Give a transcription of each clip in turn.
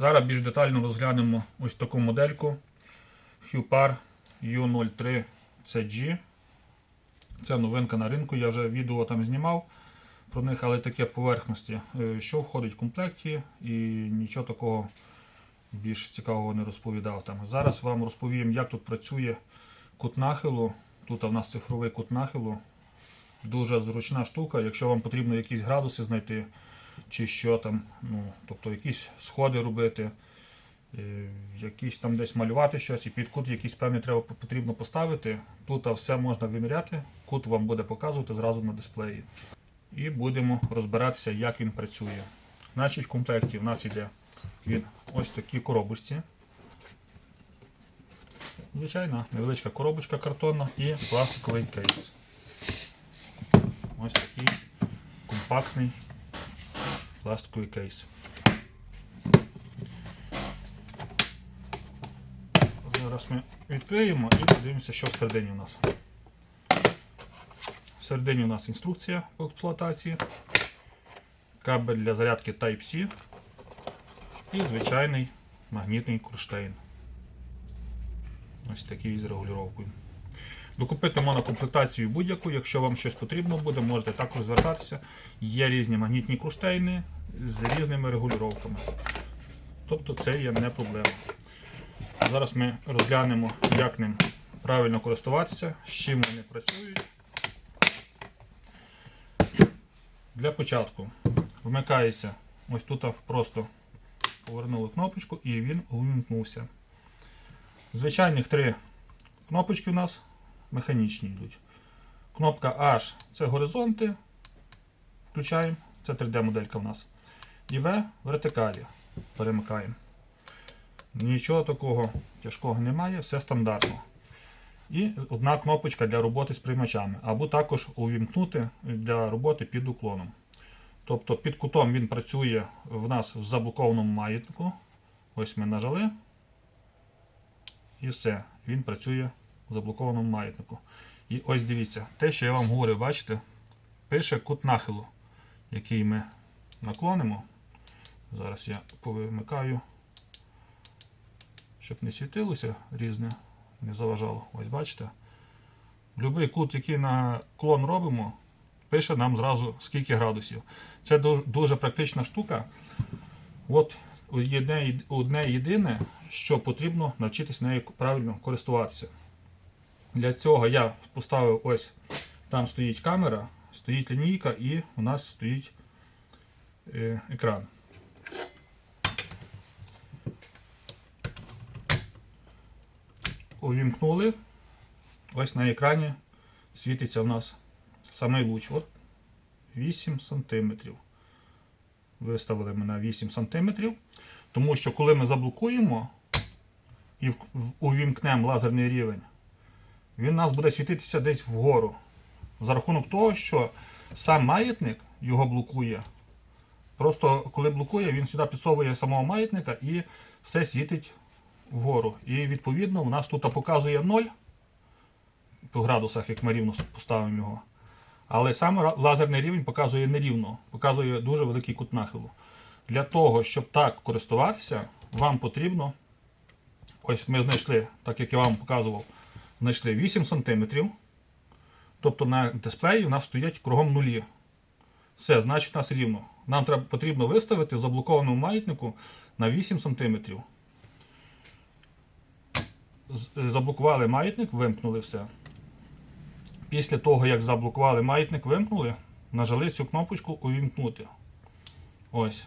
Зараз більш детально розглянемо ось таку модельку Hupar U03 CG. Це новинка на ринку, я вже відео там знімав про них, але таке поверхності, е, що входить в комплекті, і нічого такого більш цікавого не розповідав там. Зараз вам розповім, як тут працює кут нахилу. Тут у нас цифровий кут нахилу. Дуже зручна штука. Якщо вам потрібно якісь градуси знайти, чи що там, ну, тобто якісь сходи робити, е, якісь там десь малювати щось, і під кут якийсь певний треба потрібно поставити. Тут все можна виміряти, кут вам буде показувати зразу на дисплеї. І будемо розбиратися, як він працює. Значить, в комплекті в нас йде він ось такі коробочці. Звичайна невеличка коробочка картонна і пластиковий кейс. Ось такий компактний пластиковий кейс. Зараз ми відкриємо і подивимося, що всередині у нас. Всередині у нас інструкція по експлуатації, кабель для зарядки Type-C і звичайний магнітний кронштейн. Ось такий з регулювання. Докупити монокомплектацію будь-яку, якщо вам щось потрібно буде, можете також звертатися. Є різні магнітні кронштейни з різними регулюваннями. Тобто це є не проблема. Зараз ми розглянемо, як ним правильно користуватися, з чим вони працюють. Для початку вмикається ось тут просто повернули кнопочку і він увімкнувся. Звичайних три кнопочки у нас механічні йдуть. Кнопка H це горизонти. Включаємо, це 3D-моделька в нас. І V вертикалі перемикаємо. Нічого такого тяжкого немає, все стандартно. І одна кнопочка для роботи з приймачами, або також увімкнути для роботи під уклоном. Тобто під кутом він працює в нас в заблокованому маятнику. Ось ми нажали. І все, він працює заблокованому маятнику. І ось дивіться, те, що я вам говорив, бачите, пише кут нахилу, який ми наклонимо. Зараз я повимикаю, щоб не світилося різне, не заважало. Ось бачите. Любий кут, який наклон робимо, пише нам зразу скільки градусів. Це дуже, практична штука. От одне, єдине, що потрібно навчитися нею правильно користуватися. Для цього я поставив ось там стоїть камера, стоїть лінійка і у нас стоїть е, екран. Увімкнули. Ось на екрані світиться у нас самий луч. От 8 см. Виставили ми на 8 см. Тому що коли ми заблокуємо і в- в- увімкнемо лазерний рівень, він у нас буде світитися десь вгору. За рахунок того, що сам маятник його блокує. Просто коли блокує, він сюди підсовує самого маятника і все світить вгору. І відповідно у нас тут показує 0 по градусах, як ми рівно поставимо його. Але сам лазерний рівень показує нерівно, показує дуже великий кут нахилу. Для того, щоб так користуватися, вам потрібно. Ось ми знайшли, так як я вам показував, знайшли 8 см. Тобто на дисплеї у нас стоять кругом нулі. Все, значить у нас рівно. Нам треба, потрібно виставити в заблокованому маятнику на 8 см. Заблокували маятник, вимкнули все. Після того, як заблокували маятник, вимкнули, нажали цю кнопочку увімкнути. Ось.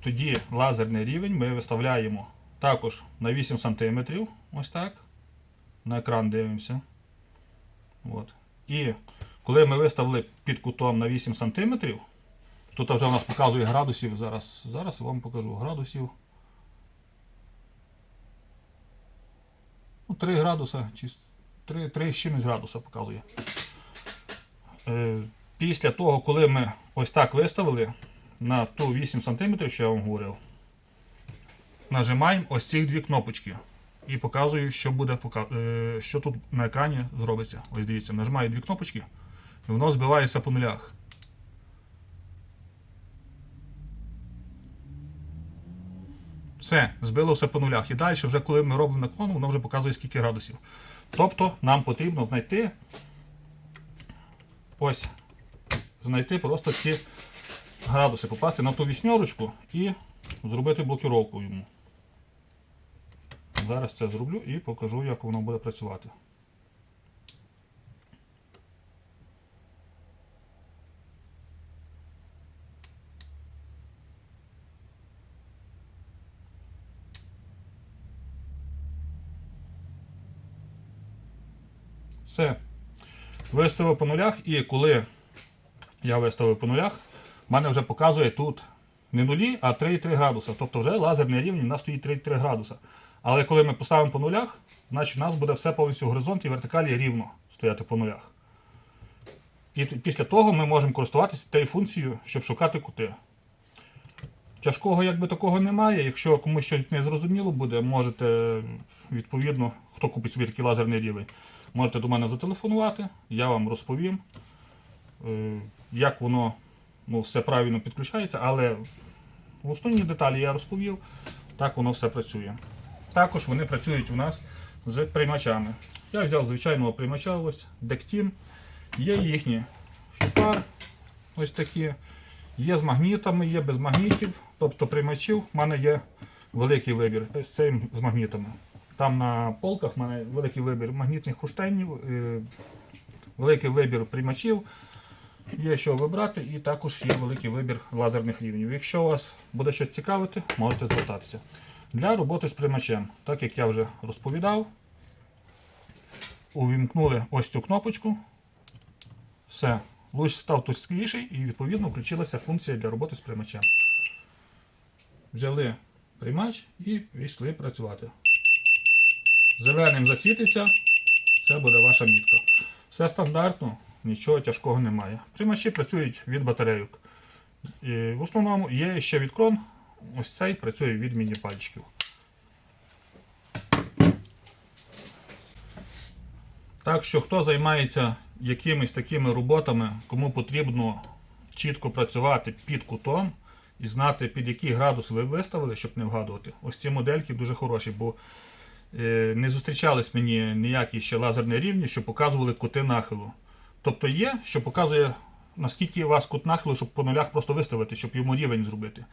Тоді лазерний рівень ми виставляємо також на 8 см. Ось так. На екран дивимося. От. І коли ми виставили під кутом на 8 см, тут вже у нас показує градусів. Зараз, зараз вам покажу градусів. Ну, 3 градуса, чи 3, 3 з градуса показує. Е, після того, коли ми ось так виставили на ту 8 см, що я вам говорив, нажимаємо ось ці дві кнопочки. І показую, що буде е, що тут на екрані зробиться. Ось дивіться, нажимаю дві кнопочки, і воно збивається по нулях. Все, збило все по нулях. І далі, вже коли ми робимо наклон, воно вже показує скільки градусів. Тобто нам потрібно знайти ось знайти просто ці градуси, попасти на ту вісьмерочку і зробити блокіровку йому. Зараз це зроблю і покажу, як воно буде працювати. Все. Виставив по нулях, і коли я виставив по нулях, в мене вже показує тут не нулі, а 3,3 градуса. Тобто вже лазерний рівень у нас стоїть 3,3 градуса. Але коли ми поставимо по нулях, значить у нас буде все повністю в горизонті і вертикалі рівно стояти по нулях. І після того ми можемо користуватися тією функцією, щоб шукати кути. Тяжкого якби такого немає. Якщо комусь щось не зрозуміло буде, можете, відповідно, хто купить собі такий лазерний рівень, можете до мене зателефонувати, я вам розповім, е, як воно ну, все правильно підключається, але основні деталі я розповів, так воно все працює. Також вони працюють у нас з приймачами. Я взяв звичайного приймача, ось Дектім. Є їхні фіпар, ось такі. Є з магнітами, є без магнітів. Тобто приймачів в мене є великий вибір з цим з магнітами. Там на полках в мене великий вибір магнітних круштейнів, е, великий вибір приймачів. Є що вибрати, і також є великий вибір лазерних рівнів. Якщо вас буде щось цікавити, можете звертатися. Для роботи з приймачем, так як я вже розповідав, увімкнули ось цю кнопочку. Все, луч став тускліший і відповідно включилася функція для роботи з приймачем. Взяли приймач і пішли працювати. Зеленим засвітиться, це буде ваша мітка. Все стандартно, нічого тяжкого немає. Приймачі працюють від батарейок. І в основному є ще від крон. Ось цей працює від міні-пальчиків. Так що, хто займається якимись такими роботами, кому потрібно чітко працювати під кутом і знати, під який градус ви виставили, щоб не вгадувати. Ось ці модельки дуже хороші, бо е, не зустрічались мені ніякі ще лазерні рівні, що показували кути нахилу. Тобто є, що показує, наскільки у вас кут нахилу, щоб по нулях просто виставити, щоб йому рівень зробити.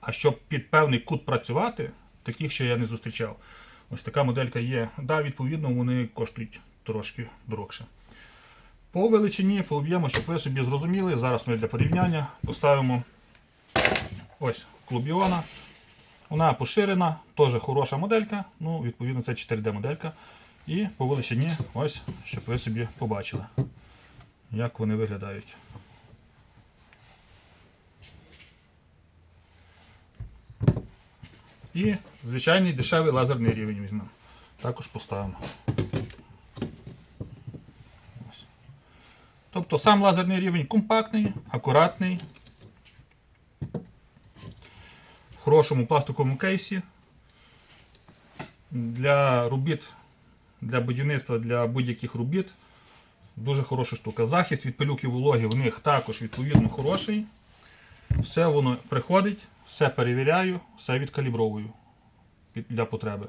А щоб під певний кут працювати, таких ще я не зустрічав. Ось така моделька є. Да, відповідно, вони коштують трошки дорогше. По величині, по об'єму, щоб ви собі зрозуміли, зараз ми для порівняння поставимо ось клубіона. Вона поширена, теж хороша моделька. Ну, відповідно, це 4D моделька. І по величині, ось, щоб ви собі побачили, як вони виглядають. І звичайний дешевий лазерний рівень візьмемо. Також поставимо. Ось. Тобто сам лазерний рівень компактний, акуратний, в хорошому пластиковому кейсі. Для робіт, для будівництва, для будь-яких робіт. Дуже хороша штука. Захист від пилюки вологи в них також відповідно хороший. Все воно приходить, все перевіряю, все відкалібровую для потреби.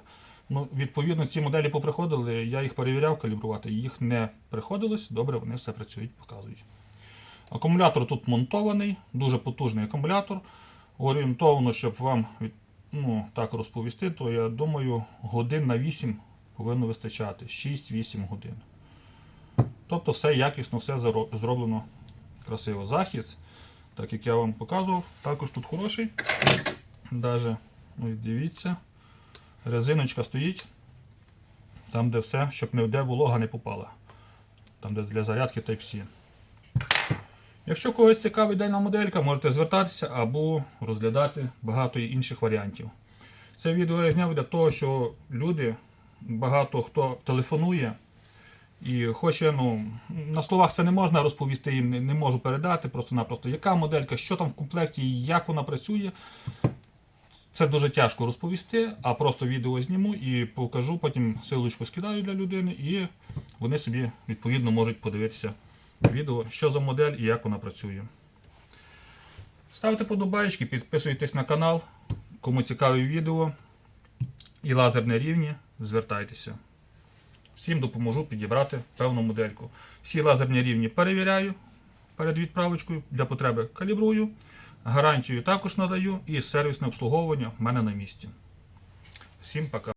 Ну, відповідно, ці моделі поприходили, я їх перевіряв калібрувати, їх не приходилось, добре, вони все працюють, показують. Акумулятор тут монтований, дуже потужний акумулятор. Орієнтовно, щоб вам ну, так розповісти, то я думаю, годин на 8 повинно вистачати. 6-8 годин. Тобто все якісно, все зроблено красиво. Захист, так як я вам показував, також тут хороший. Даже, ось дивіться, резиночка стоїть там, де все, щоб ніде волога не попала. Там, де для зарядки Type-C. Якщо когось цікавить дана моделька, можете звертатися або розглядати багато інших варіантів. Це відео я зняв для того, що люди, багато хто телефонує і хоче, ну, на словах це не можна розповісти, їм не, можу передати просто-напросто, яка моделька, що там в комплекті, як вона працює. Це дуже тяжко розповісти, а просто відео зніму і покажу, потім силочку скидаю для людини, і вони собі відповідно можуть подивитися відео, що за модель і як вона працює. Ставте подобаєчки, підписуйтесь на канал. Кому цікаві відео, і лазерні рівні, звертайтеся. Всім допоможу підібрати певну модельку. Всі лазерні рівні перевіряю перед відправочкою, для потреби калібрую, гарантію також надаю і сервісне обслуговування в мене на місці. Всім пока.